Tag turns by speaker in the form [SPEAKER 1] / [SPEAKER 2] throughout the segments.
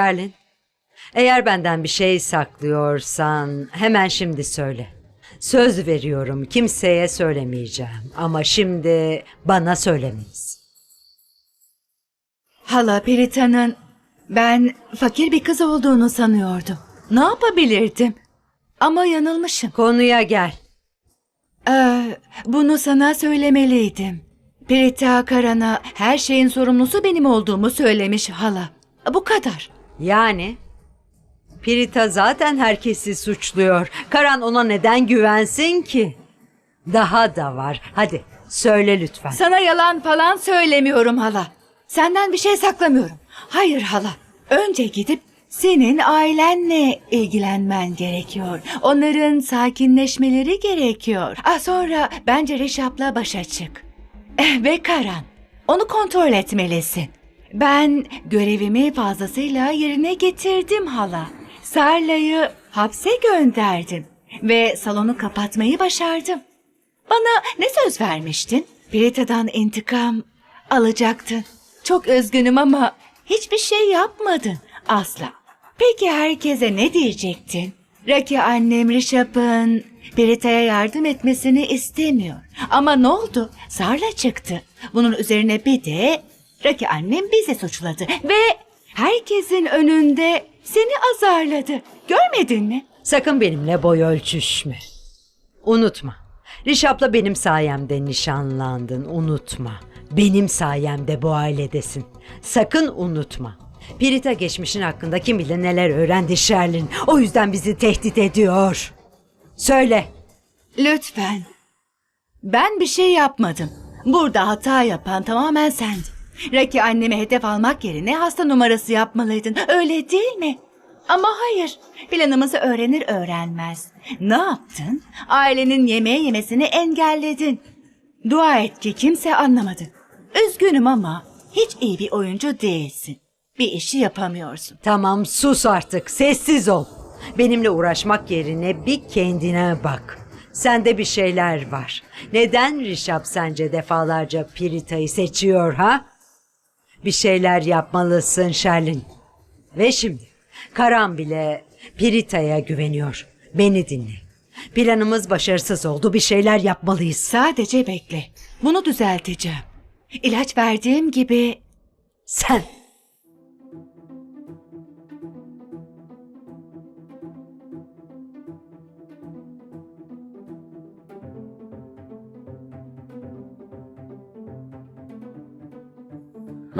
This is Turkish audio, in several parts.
[SPEAKER 1] Berlin, eğer benden bir şey saklıyorsan hemen şimdi söyle. Söz veriyorum kimseye söylemeyeceğim ama şimdi bana söylemeyiz.
[SPEAKER 2] Hala Perita'nın ben fakir bir kız olduğunu sanıyordum. Ne yapabilirdim? Ama yanılmışım.
[SPEAKER 1] Konuya gel.
[SPEAKER 2] Ee, bunu sana söylemeliydim. Perita Karan'a her şeyin sorumlusu benim olduğumu söylemiş hala. Bu kadar.
[SPEAKER 1] Yani Pirita zaten herkesi suçluyor. Karan ona neden güvensin ki? Daha da var. Hadi söyle lütfen.
[SPEAKER 2] Sana yalan falan söylemiyorum hala. Senden bir şey saklamıyorum. Hayır hala. Önce gidip senin ailenle ilgilenmen gerekiyor. Onların sakinleşmeleri gerekiyor. Ah sonra bence Reşap'la başa çık. Eh, Ve Karan. Onu kontrol etmelisin. Ben görevimi fazlasıyla yerine getirdim hala. Sarla'yı hapse gönderdim. Ve salonu kapatmayı başardım. Bana ne söz vermiştin? Pirita'dan intikam alacaktın. Çok üzgünüm ama hiçbir şey yapmadın. Asla. Peki herkese ne diyecektin? Raki annem Rişap'ın Pirita'ya yardım etmesini istemiyor. Ama ne oldu? Sarla çıktı. Bunun üzerine bir de Raki annem bizi suçladı. Ve herkesin önünde seni azarladı. Görmedin mi?
[SPEAKER 1] Sakın benimle boy ölçüşme. Unutma. Rişap'la benim sayemde nişanlandın. Unutma. Benim sayemde bu ailedesin. Sakın unutma. Pirita geçmişin hakkında kim bilir neler öğrendi Sherlin. O yüzden bizi tehdit ediyor. Söyle.
[SPEAKER 2] Lütfen. Ben bir şey yapmadım. Burada hata yapan tamamen sendin. Raki annemi hedef almak yerine hasta numarası yapmalıydın. Öyle değil mi? Ama hayır. Planımızı öğrenir öğrenmez. Ne yaptın? Ailenin yemeği yemesini engelledin. Dua et ki kimse anlamadı. Üzgünüm ama hiç iyi bir oyuncu değilsin. Bir işi yapamıyorsun.
[SPEAKER 1] Tamam sus artık. Sessiz ol. Benimle uğraşmak yerine bir kendine bak. Sende bir şeyler var. Neden Rişap sence defalarca Pirita'yı seçiyor ha? Bir şeyler yapmalısın Sherlin. Ve şimdi Karan bile Pirita'ya güveniyor. Beni dinle. Planımız başarısız oldu. Bir şeyler yapmalıyız.
[SPEAKER 2] Sadece bekle. Bunu düzelteceğim. İlaç verdiğim gibi
[SPEAKER 1] Sen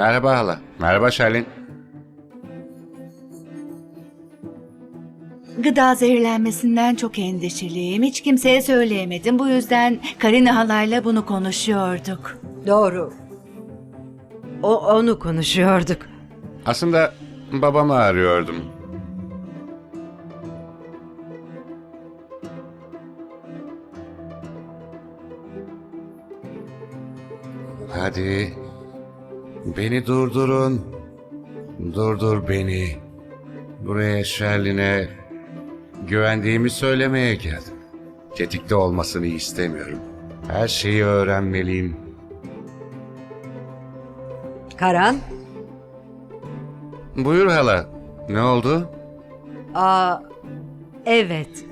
[SPEAKER 3] Merhaba hala. Merhaba Şerlin.
[SPEAKER 2] Gıda zehirlenmesinden çok endişeliyim. Hiç kimseye söyleyemedim. Bu yüzden Karina halayla bunu konuşuyorduk.
[SPEAKER 1] doğru. O onu konuşuyorduk.
[SPEAKER 3] Aslında babamı arıyordum. Hadi. Beni durdurun. Durdur beni. Buraya Şerlin'e güvendiğimi söylemeye geldim. Tetikte olmasını istemiyorum. Her şeyi öğrenmeliyim.
[SPEAKER 1] Karan,
[SPEAKER 3] Buyur hala. Ne oldu?
[SPEAKER 1] aa evet.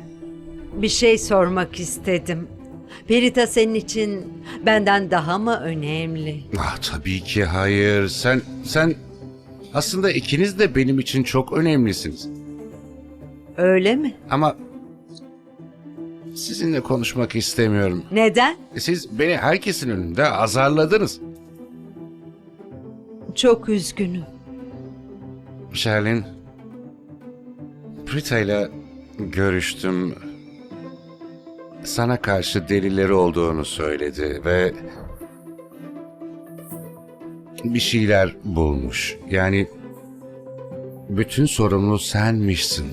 [SPEAKER 1] Bir şey sormak istedim. Perita senin için benden daha mı önemli?
[SPEAKER 3] Ah, tabii ki hayır. Sen sen aslında ikiniz de benim için çok önemlisiniz.
[SPEAKER 1] Öyle mi?
[SPEAKER 3] Ama sizinle konuşmak istemiyorum.
[SPEAKER 1] Neden?
[SPEAKER 3] Siz beni herkesin önünde azarladınız.
[SPEAKER 1] Çok üzgünüm.
[SPEAKER 3] Sherlin, Prita ile görüştüm. Sana karşı delilleri olduğunu söyledi ve bir şeyler bulmuş. Yani bütün sorumlu senmişsin.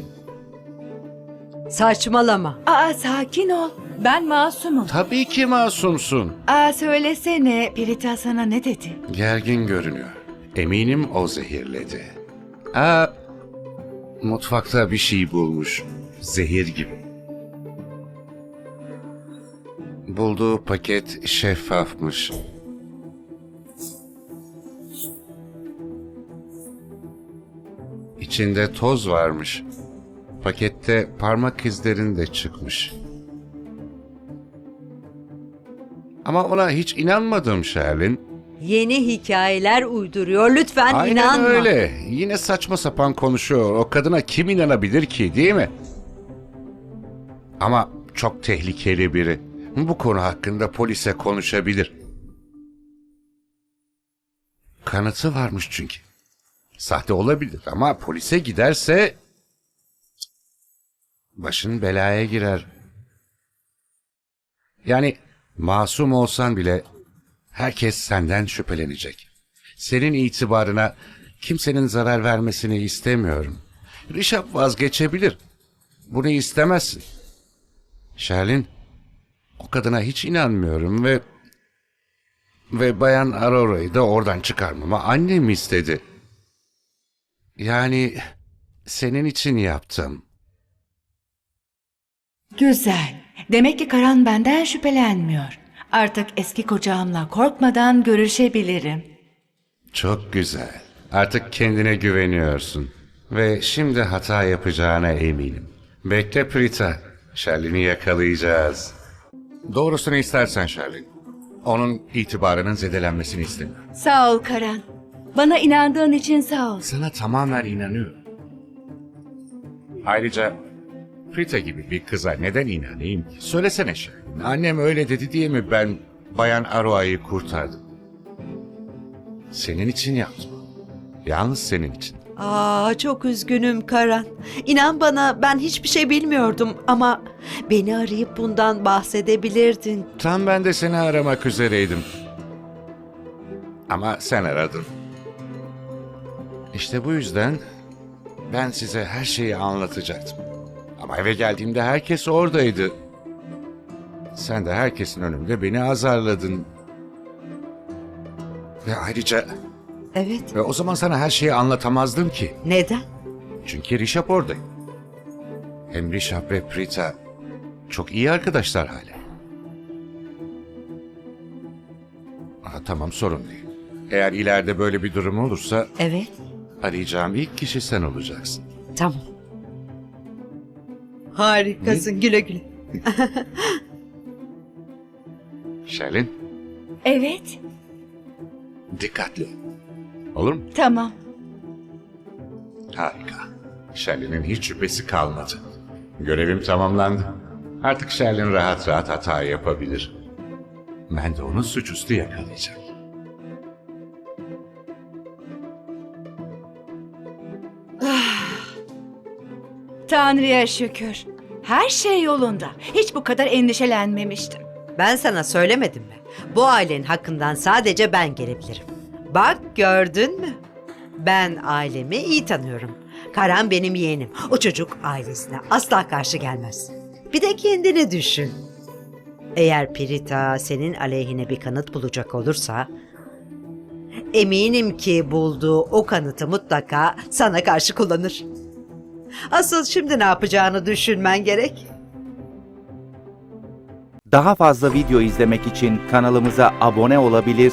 [SPEAKER 1] Saçmalama.
[SPEAKER 2] Aa sakin ol. Ben masumum.
[SPEAKER 3] Tabii ki masumsun.
[SPEAKER 2] Aa söylesene Pirita sana ne dedi?
[SPEAKER 3] Gergin görünüyor. Eminim o zehirledi. Aa, mutfakta bir şey bulmuş. Zehir gibi. Bulduğu paket şeffafmış. İçinde toz varmış. Pakette parmak izlerin de çıkmış. Ama ona hiç inanmadım Sherlin.
[SPEAKER 1] Yeni hikayeler uyduruyor. Lütfen
[SPEAKER 3] Aynen
[SPEAKER 1] inanma.
[SPEAKER 3] öyle. Yine saçma sapan konuşuyor. O kadına kim inanabilir ki değil mi? Ama çok tehlikeli biri. Bu konu hakkında polise konuşabilir. Kanıtı varmış çünkü. Sahte olabilir ama polise giderse başın belaya girer. Yani masum olsan bile herkes senden şüphelenecek. Senin itibarına kimsenin zarar vermesini istemiyorum. Rişap vazgeçebilir. Bunu istemezsin. Sherlin, o kadına hiç inanmıyorum ve ve Bayan Aurora'yı da oradan çıkarmama annem istedi. Yani senin için yaptım.
[SPEAKER 2] Güzel. Demek ki Karan benden şüphelenmiyor. Artık eski kocamla korkmadan görüşebilirim.
[SPEAKER 3] Çok güzel. Artık kendine güveniyorsun. Ve şimdi hata yapacağına eminim. Bekle Prita. Sherlin'i yakalayacağız. Doğrusunu istersen Sherlin. Onun itibarının zedelenmesini istemiyorum.
[SPEAKER 2] Sağ ol Karan. Bana inandığın için sağ ol.
[SPEAKER 3] Sana tamamen inanıyorum. Ayrıca Prita gibi bir kıza neden inanayım ki? Söylesene Sherlin. Annem öyle dedi diye mi ben Bayan Aroa'yı kurtardım? Senin için yaptım. Yalnız senin için.
[SPEAKER 4] Aa çok üzgünüm Karan. İnan bana ben hiçbir şey bilmiyordum ama beni arayıp bundan bahsedebilirdin.
[SPEAKER 3] Tam ben de seni aramak üzereydim. Ama sen aradın. İşte bu yüzden ben size her şeyi anlatacaktım. Ama eve geldiğimde herkes oradaydı. Sen de herkesin önünde beni azarladın. Ve ayrıca
[SPEAKER 4] Evet.
[SPEAKER 3] ve o zaman sana her şeyi anlatamazdım ki.
[SPEAKER 1] Neden?
[SPEAKER 3] Çünkü Rişap oradaydı. Hem Rişap ve Prita çok iyi arkadaşlar hala. Aha, tamam sorun değil. Eğer ileride böyle bir durum olursa
[SPEAKER 1] Evet.
[SPEAKER 3] arayacağım ilk kişi sen olacaksın.
[SPEAKER 1] Tamam.
[SPEAKER 4] Harikasın güle güle.
[SPEAKER 3] Şerlin
[SPEAKER 2] Evet,
[SPEAKER 3] dikkatli ol. Olur mu?
[SPEAKER 2] tamam.
[SPEAKER 3] Harika. Şerlin'in hiç şüphesi kalmadı. Görevim tamamlandı. Artık Şerlin rahat rahat hata yapabilir. Ben de onu suçüstü yakalayacağım.
[SPEAKER 2] Tanrı'ya şükür. Her şey yolunda. Hiç bu kadar endişelenmemiştim.
[SPEAKER 1] Ben sana söylemedim mi? Bu ailenin hakkından sadece ben gelebilirim. Bak gördün mü? Ben ailemi iyi tanıyorum. Karan benim yeğenim. O çocuk ailesine asla karşı gelmez. Bir de kendini düşün. Eğer Pirita senin aleyhine bir kanıt bulacak olursa... Eminim ki bulduğu o kanıtı mutlaka sana karşı kullanır. Asıl şimdi ne yapacağını düşünmen gerek.
[SPEAKER 5] Daha fazla video izlemek için kanalımıza abone olabilir,